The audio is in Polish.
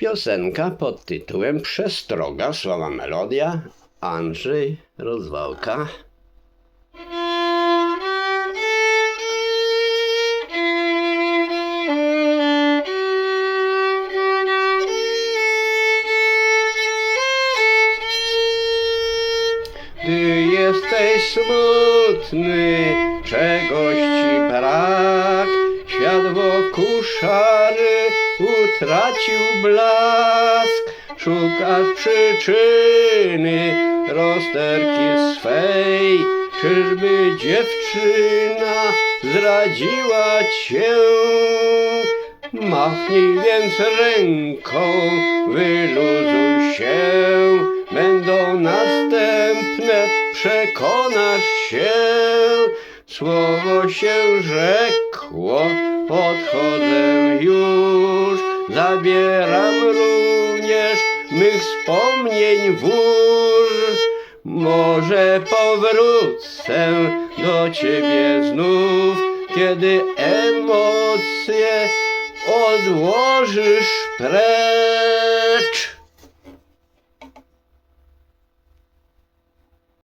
Piosenka pod tytułem Przestroga, słowa melodia, Andrzej Rozwałka. Gdy jesteś smutny, czegoś ci brak, świat wokół szary utracił blask. Szukasz przyczyny rozterki swej, czyżby dziewczyna zdradziła cię? Machnij więc ręką, wyluzuj się, będą następne, przekonasz się. Słowo się rzekło, zabieram również mych wspomnień wór. Może powrócę do ciebie znów, kiedy emocje odłożysz precz.